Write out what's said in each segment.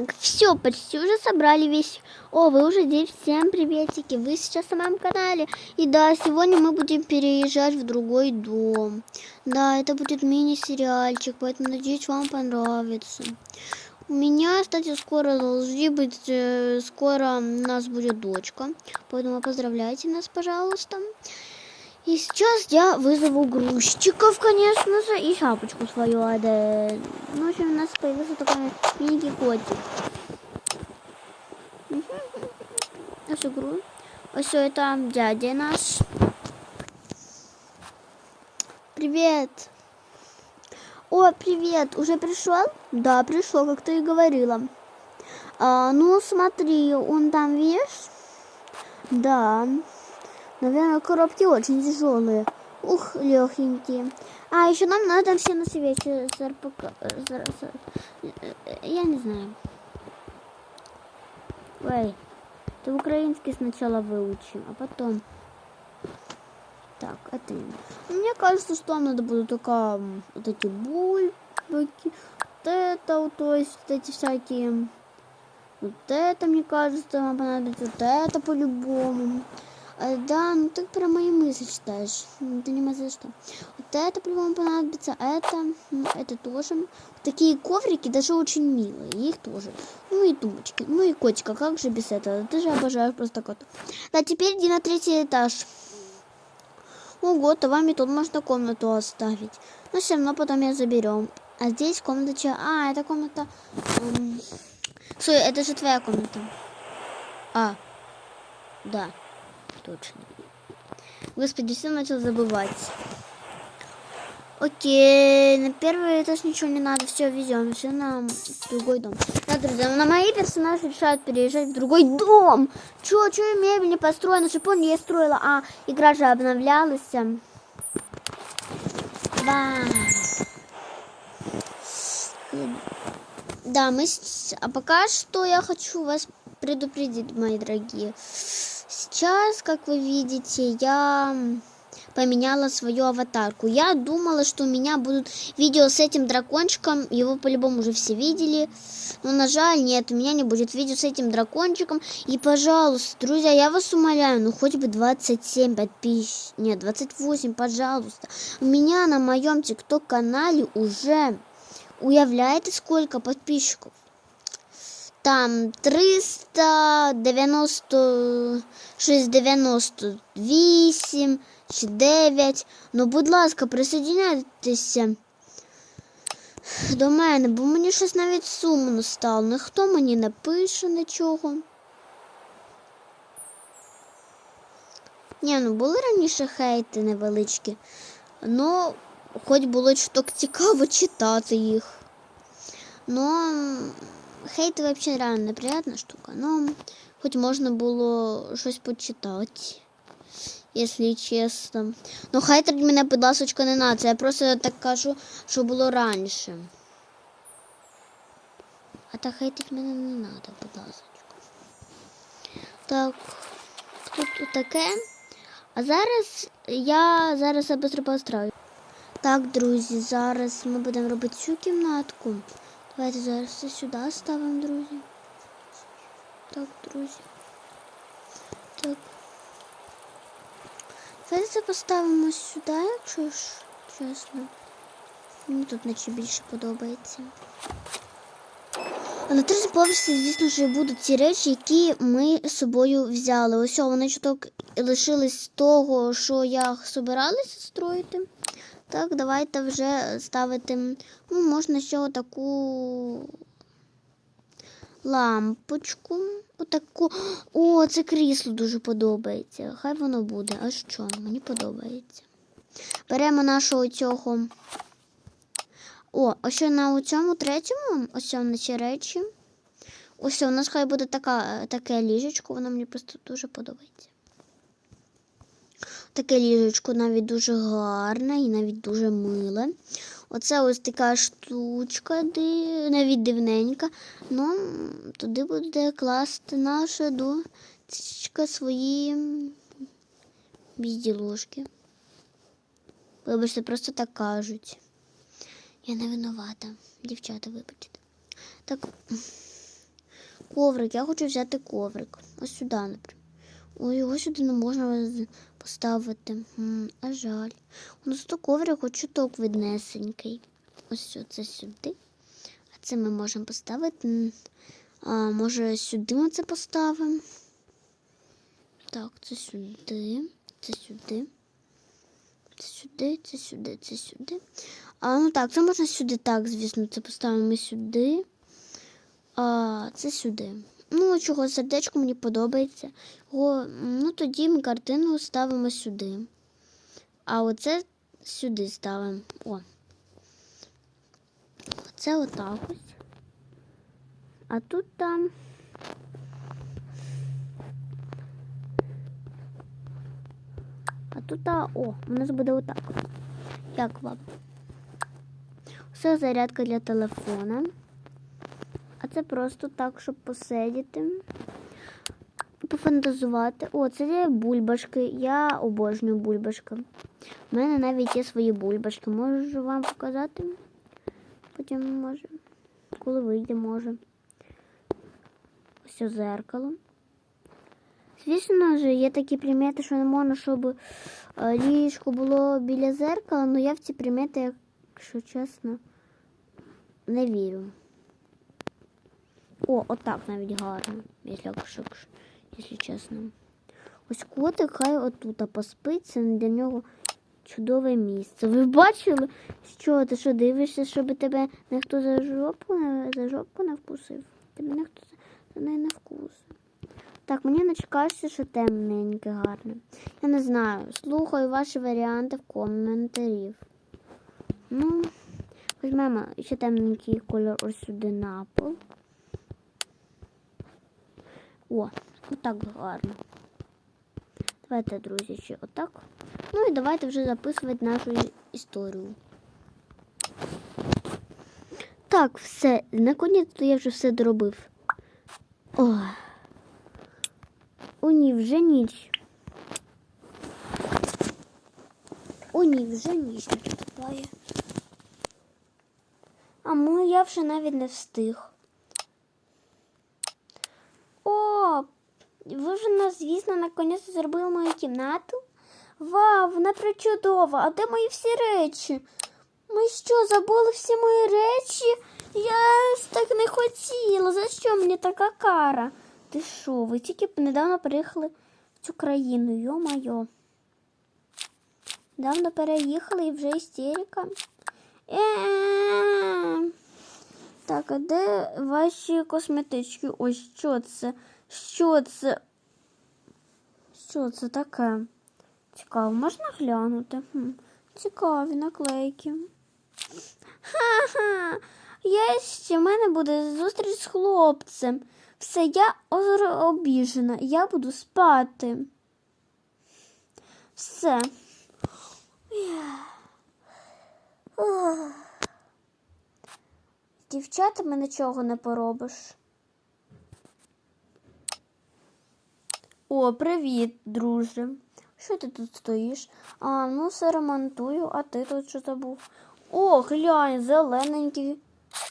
Так, все, почти уже собрали вещи. О, вы уже здесь. Всем приветики. Вы сейчас на моем канале. И да, сегодня мы будем переезжать в другой дом. Да, это будет мини-сериальчик, поэтому надеюсь, вам понравится. У меня, кстати, скоро должны быть, э, скоро у нас будет дочка. Поэтому поздравляйте нас, пожалуйста. И сейчас я вызову грузчиков, конечно же, и шапочку свою Адель. Ну, в общем, у нас появился такой миленький котик. Ось гру. Ось это дядя наш. Привет. О, привет. Уже пришел? Да, пришел, как ты и говорила. А, ну, смотри, он там, видишь? Да. Наверное, коробки очень тяжелые. Ух, легенькие. А, еще нам надо все на свечи с РПК. с- с- Я не знаю. Ой, ты украинский сначала выучим, а потом... Так, это не надо. Мне кажется, что нам надо будет только м, вот эти бульбаки, вот это, вот, то есть вот эти всякие... Вот это, мне кажется, вам понадобится, вот это по-любому. А, да, ну ты про мои мысли читаешь. М, Ты не за что. Вот это по-любому понадобится, а это, это тоже. Такие коврики даже очень милые, их тоже. Ну и тумбочки, ну и котика, как же без этого? Ты же обожаешь просто кота. Да, теперь иди на третий этаж. Ого, то вам и тут можно комнату оставить. Но все равно потом я заберем. А здесь комната че? А, это комната... эм, Стой, это же твоя комната. А, да, точно. Господи, все начал забывать. Окей, на первый этаж ничего не надо, все, везем, все на другой дом. Да, друзья, на мои персонажи решают переезжать в другой дом. Чё, чё мебель не построена, же помню, я строила, а игра же обновлялась. Да. Да, мы... А пока что я хочу вас предупредить, мои дорогие. Сейчас, как вы видите, я поменяла свою аватарку. Я думала, что у меня будут видео с этим дракончиком. Его по-любому уже все видели. Но, на жаль, нет, у меня не будет видео с этим дракончиком. И, пожалуйста, друзья, я вас умоляю, ну хоть бы 27 подписчиков. Нет, 28, пожалуйста. У меня на моем тикток-канале уже уявляете, сколько подписчиков? Там 396, 98, чи 9. Ну, будь ласка, присоединяйтеся до мене, бо мені щось навіть сумно стало. Ніхто мені не пише нічого. Ні, ну були раніше хейти невеличкі. Ну, хоч було чуток цікаво читати їх. Ну, м, хейт взагалі реально неприятна штука. Ну, хоч можна було щось почитати. Якщо чесно. Ну, хейтерить мене, будь не надо. Я просто так кажу, що було раніше. А так хейтить мене не надо, будь ласочка. Так, тут таке. А зараз я зараз себе построю. Так, друзі, зараз ми будемо робити цю кімнатку. Давайте зараз все сюди ставимо, друзі. Так, друзі. Так. Давайте це поставимо сюди, якщо ж чесно. Мені тут наче більше подобається. А на третьому поверсі, звісно ж, будуть ті речі, які ми з собою взяли. Ось вони чуток лишились з того, що я собиралася строїти. Так, давайте вже ставити. Ну, можна ще отаку лампочку. Отаку. О, це крісло дуже подобається. Хай воно буде. А що? Мені подобається. Беремо нашого цього. О, ось що на цьому третьому, ось наші речі. Ось у нас хай буде така, таке ліжечко, воно мені просто дуже подобається. Таке ліжечко навіть дуже гарне і навіть дуже миле. Оце ось така штучка, навіть дивненька. Ну, туди буде класти наша дочка свої безділушки. Вибачте, просто так кажуть. Я не винувата. Дівчата, вибачте. Так. Коврик, я хочу взяти коврик. Ось сюди, наприклад. Ой, його сюди не можна поставити. М, а жаль. У нас тут коврик хоч чуток віднесенький. Ось це сюди. А це ми можемо поставити. А, може, сюди ми це поставимо. Так, це сюди, це сюди. Це сюди, це сюди, це сюди. А, ну так, це можна сюди так, звісно, це поставимо сюди. А, це сюди. Ну, чого сердечко мені подобається. М, ну, тоді ми картину ставимо сюди. А оце сюди ставимо. О. Оце отак ось. А тут там. А тут, о, у нас буде отак. Як вам? Все зарядка для телефона. Це просто так, щоб посидіти, пофантазувати. О, це є бульбашки. Я обожнюю бульбашки. У мене навіть є свої бульбашки. Можу вам показати? Потім може. Коли вийде, може. Ось зеркало. Звісно ж, є такі примети, що не можна, щоб е, ліжко було біля зеркала, але я в ці примети, якщо чесно, не вірю. О, отак навіть гарно, якщо, якщо, чесно. Ось котик хай отут поспить, це для нього чудове місце. Ви бачили, що ти що дивишся, щоб тебе ніхто за жопу не, за жопу не вкусив? Тебе ніхто за, неї не вкусив. Так, мені начекається, що темненьке гарне. Я не знаю. Слухаю ваші варіанти в коментарів. Ну, візьмемо ще темненький кольор ось сюди на пол. О, отак гарно. Давайте, друзі, ще отак. Ну і давайте вже записувати нашу історію. Так, все. Наконець-то я вже все доробив. Ой. О, ні, вже ніч. О, ні, вже ніч наступає. А ми я вже навіть не встиг. О, ви вже нас, звісно, наконець зробили мою кімнату. Вау, вона причудова. А де мої всі речі? Ми що, забули всі мої речі? Я так не хотіла. За що мені така кара? Ти що, ви тільки недавно приїхали в цю країну, йо-майо. Давно переїхали і вже істерика. Е-е-е. Так, а де ваші косметички? Ось що це? Що це? Що це таке? Цікаво, можна глянути? Хм. Цікаві наклейки. Ха-ха. Я ще в мене буде зустріч з хлопцем. Все, я обіжена. Я буду спати. Все. Дівчатами нічого не поробиш. О, привіт, друже. Що ти тут стоїш? А, ну все ремонтую, а ти тут що забув? О, глянь, зелененький.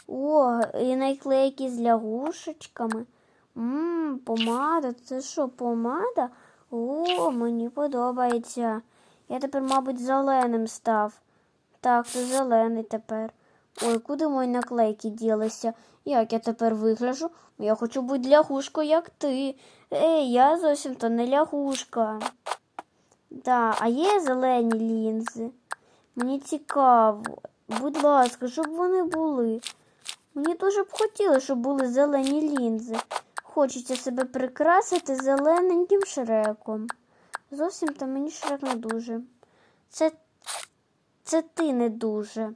О, і наклейки з лягушечками. Ммм, помада. Це що, помада? О, мені подобається. Я тепер, мабуть, зеленим став. Так, ти зелений тепер. Ой, куди мої наклейки ділися? Як я тепер вигляжу? Я хочу бути лягушкою, як ти. Ей, я зовсім то не лягушка. Да, а є зелені лінзи? Мені цікаво. Будь ласка, щоб вони були. Мені дуже б хотілося, щоб були зелені лінзи. Хочеться себе прикрасити зелененьким шреком. Зовсім то мені шрек не дуже. Це, це ти не дуже.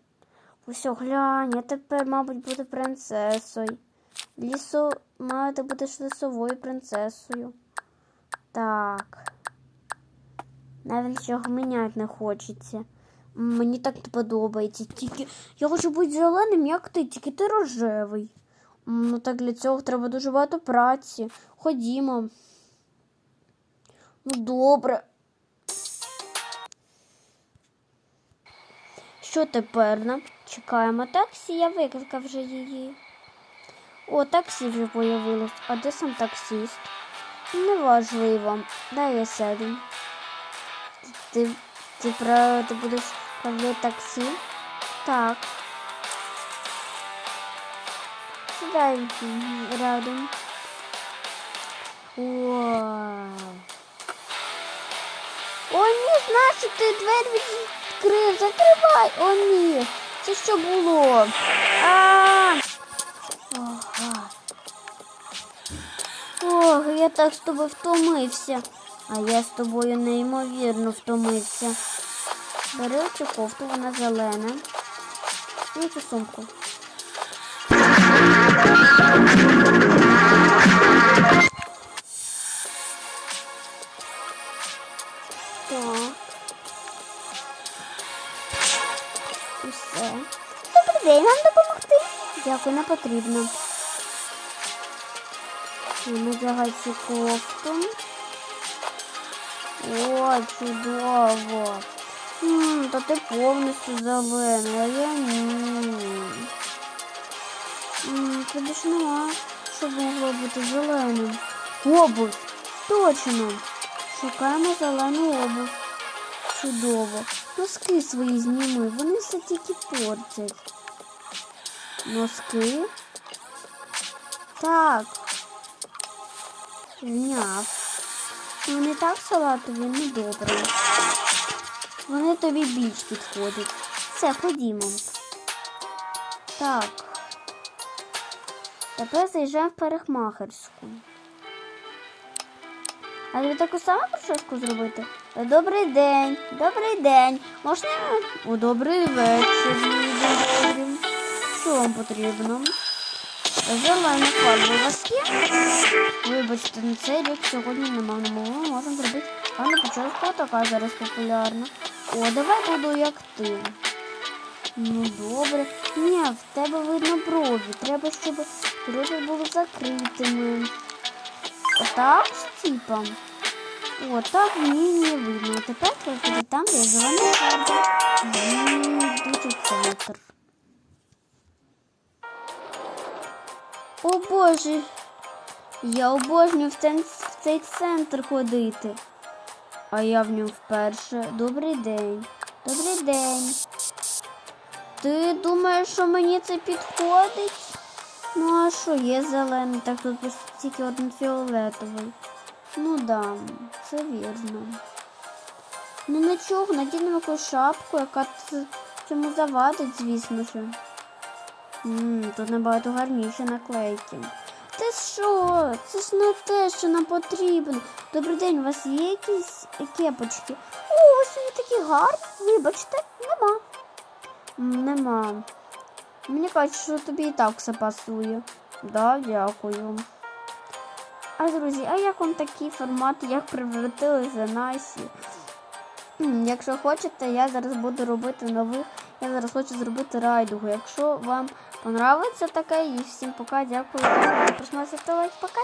Ось о, глянь, я тепер, мабуть, буду принцесою. Лісо має ти будеш лісовою принцесою. Так. Навіть нічого міняти не хочеться. Мені так не подобається. Тільки я хочу бути зеленим, як ти, тільки ти рожевий. Ну так для цього треба дуже багато праці. Ходімо. Ну, добре. Що тепер нам? Чекаємо таксі, я викликав вже її. О, таксі вже появилось. А де сам таксист? Неважливо. Дай я сяду. Ти, ти, про, ти будеш правити таксі? Так. Сідай рядом. Вау. О, ні, значить, ти двері відкрив. Закривай. О, ні. Це що було? А! Ох, я так з тобою втомився. А я з тобою неймовірно втомився. Бери очі кофту, вона зелена. І цю сумку. Дякую, не потрібно. Надягай цю кофту. О, чудово. М, та ти повністю зелений, а я ні. Тобі ж нема, що могло бути зеленим. Обувь. Точно. Шукаємо зелену обувь. Чудово. Носки свої зніми, вони все тільки портять. Носки? Так. Зняв. Вони так салатові, ну добре. Вони тобі більш підходять. Все, ходімо. Так. Тепер заїжджаємо в парикмахерську. А тобі таку саму прическу зробити? Добрий день, добрий день. Можна? О, добрий вечір. Що вам потрібно? Зелена фарба у вас є? Вибачте, на цей рік сьогодні нема. Ми можемо зробити гарну прическу, така зараз популярна. О, давай буду як ти. Ну добре. Ні, в тебе видно брові. Треба, щоб брові були закритими. Отак з типом. О, так мені не видно. А тепер треба там, де зелена фарба. У центр. О Боже, я обожнюю в, цен- в цей центр ходити. А я в ньому вперше. Добрий день. Добрий день. Ти думаєш, що мені це підходить? Ну а що, є зелений, так тут тільки один фіолетовий. Ну да, це вірно. Ну нічого, надінемо якусь шапку, яка цьому завадить, звісно що. Ммм, тут набагато гарніші наклейки. Ти що? Це ж не те, що нам потрібно. Добрий день, у вас є якісь кепочки? О, ось вони такі гарні. Вибачте, нема. Нема. Мені кажуть, що тобі і так все пасує. Да, дякую. А друзі, а як вам такий формат, як превратили за наші? М, Якщо хочете, я зараз буду робити нових. Я зараз хочу зробити райдугу. Якщо вам понравиться таке, і всім пока, дякую. Просмотрите лайк, пока.